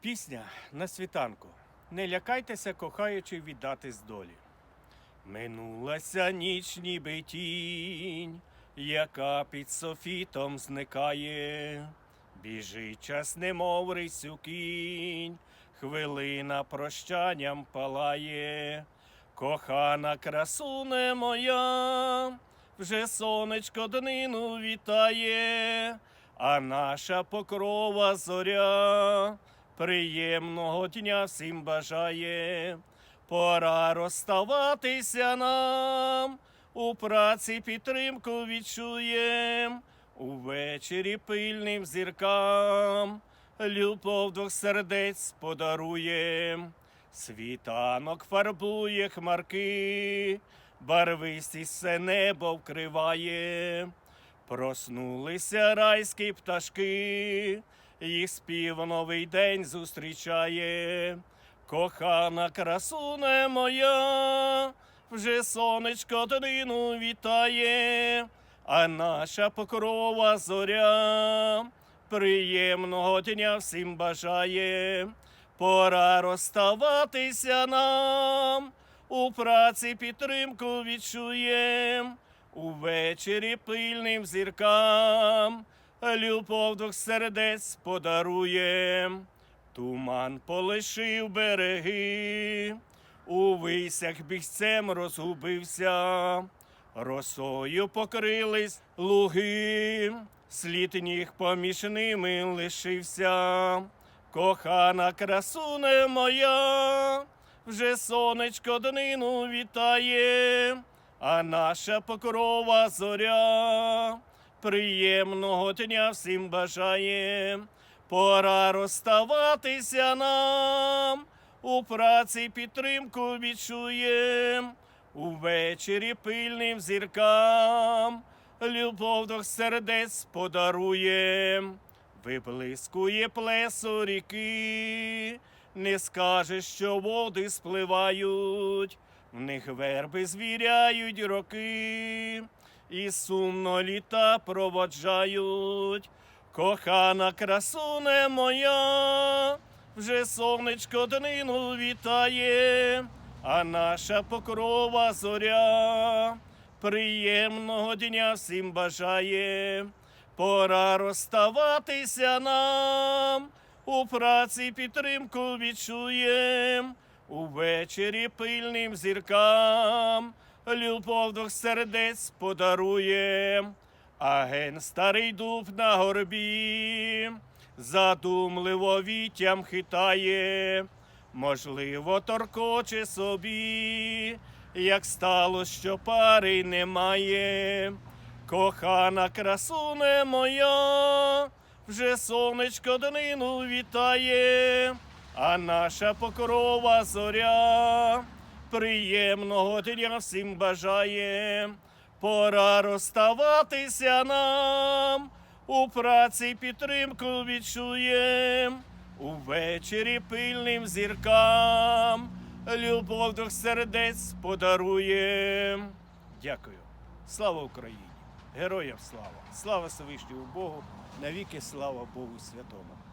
Пісня на світанку. Не лякайтеся, кохаючи, віддати з долі. Минулася ніч, ніби тінь, яка під софітом зникає. Біжить час, немов рисю кінь, хвилина прощанням палає. Кохана красуне моя, вже сонечко днину вітає, а наша покрова зоря приємного дня всім бажає. Пора розставатися нам, у праці підтримку відчуєм, увечері пильним зіркам, любов двох сердець подаруєм. Світанок фарбує хмарки, барвистість все небо вкриває. Проснулися райські пташки, їх спів новий день зустрічає. Кохана красуне моя, вже сонечко днину вітає, а наша покрова зоря приємного дня всім бажає. Пора розставатися нам, у праці підтримку відчуєм, увечері пильним зіркам, любов двох сердець подаруєм. Туман полишив береги, у висях бігцем розгубився, росою покрились луги, слід ніг поміж ними лишився. Кохана красуне моя, вже сонечко днину вітає, а наша покрова зоря приємного дня всім бажає. Пора розставатися нам, у праці підтримку відчуєм, увечері пильним зіркам, любов двох сердець подаруєм. Виблискує плесо ріки, не скажеш, що води спливають, в них верби звіряють роки, і сумно літа проводжають. Кохана красуне моя, вже сонечко днину вітає, а наша покрова зоря приємного дня всім бажає. Пора розставатися нам, у праці підтримку відчуєм, увечері пильним зіркам, любов двох сердець подаруєм. Аген старий дуб на горбі, задумливо вітям хитає, можливо, торкоче собі, як стало, що пари немає. Кохана красуне моя, вже сонечко днину вітає, а наша покрова зоря приємного дня всім бажає. Пора розставатися нам, у праці підтримку відчуєм, увечері пильним зіркам, любов двох сердець подаруєм. Дякую. Слава Україні! Героям слава! Слава Всевишньому Богу! Навіки слава Богу Святому!